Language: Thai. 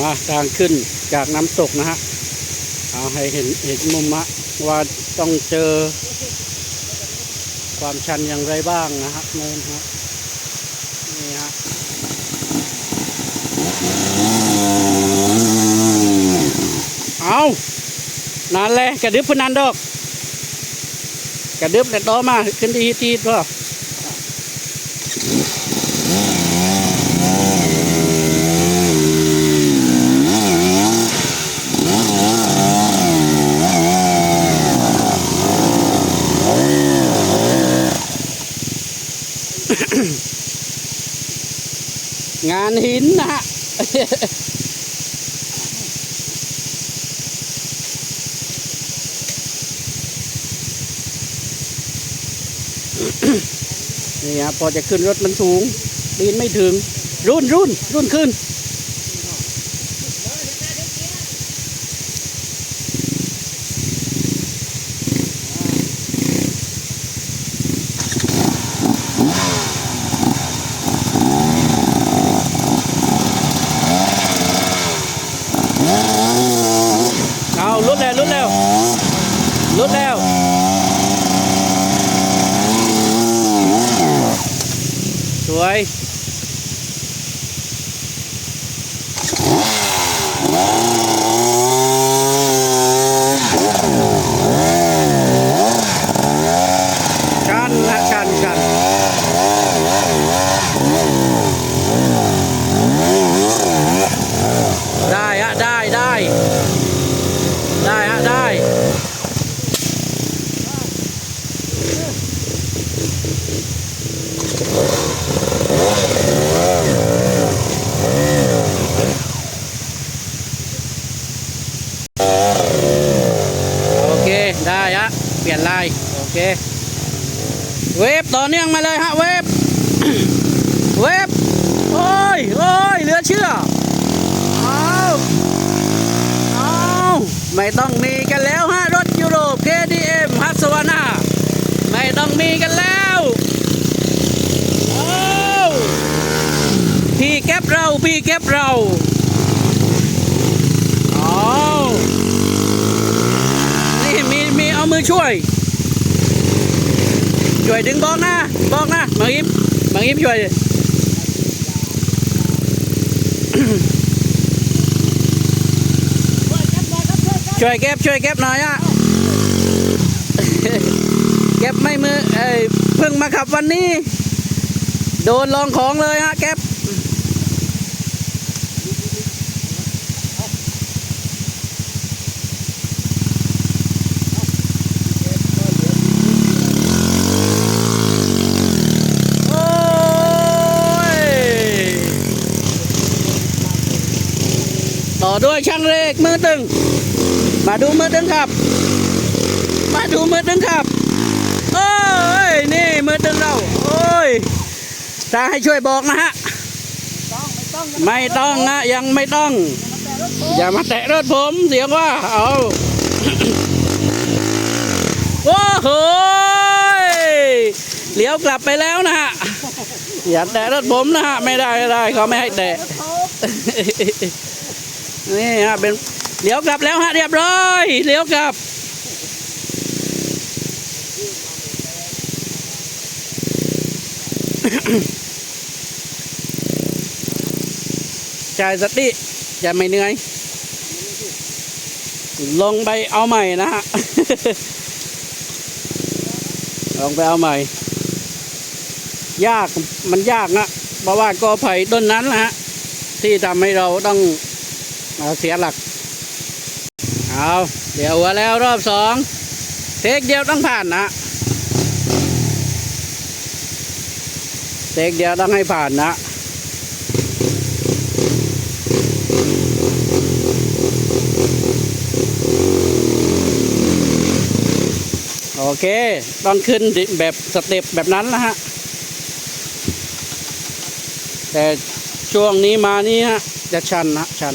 มาทางขึ้นจากน้ำตกนะฮะเอาให้เห็นเห็นมุมะว่าต้องเจอ ความชันอย่างไรบ้างนะฮะเนินฮะนี่ฮะเอานานเลยกระดึบพนันดอก กระดึบแต่ต่อมาขึ้นที่ทีพ่อ งานหินนะฮะนี่ครับพอจะขึ้นรถมันสูงปีนไม่ถึง รุ่นรุ่นรุ่นขึ้น เอาลุดแล้วลุดแล้ว ลุดแล้วสวย ชันนะชันชันได้ฮะได้ได้ ได้ฮะได้ โอเค ได้ฮะเปลี่ยนลายโอเค เวฟต่อเนื่องมาเลยฮะเวฟเวฟโอ้ยโอ้ยเหลือเชื่อเอาเอาไม่ต้องมีกันแล้วฮะรถยุโรป KDM ฮัสวานาไม่ต้องมีกันแล้วเอาพี่แก๊ปเราพี่แก๊ปเรานี่มีมีเอามือ ช่วย ช่วยดึงบอกนะบอกนะมาอิมมาอิมช่วยช่วยเก็บช่วยเก็บหน่อยอะเก็บไม่มือเอ้ยเพิ่งมาขับวันนี้ โดนลองของเลยฮะเก็บโอ้ย ต่อด้วยช่างเลขมือตึง มาดูมือตึงครับ มาดูมือตึงครับโอ้ยนี่มือตึงเราโอ้ยถ้าให้ช่วยบอกนะฮะไม่ต้องนะยังไม่ต้อง อย่ามาแตะรถผมเสียงว่าเอาโอ้โหยเลี้ยวกลับไปแล้วนะฮะอย่าแตะรถผมนะฮะไม่ได้ไม่ได้เขาไม่ให้แตะ นี่ฮะเป็นเลี้ยวกลับแล้วฮะเรียบร้อยเลี้ยวกลับจ่ายสติอย่าไม่เหนื่อย ลงไปเอาใหม่นะฮะ ลงไปเอาใหม่ ยากมันยากนะเพราะว่ากอไผ่ต้นนั้นนะฮะ ที่ทำให้เราต้อง เอ่อเสียหลัก เอาเดี๋ยวหัวแล้วรอบสองเทคเดียวต้องผ่านนะเทคเดียวต้องให้ผ่านนะโอเค ต้องขึ้นแบบสเต็ปแบบนั้นนะฮะ แต่ช่วงนี้มานี่ฮะ จะชันนะชัน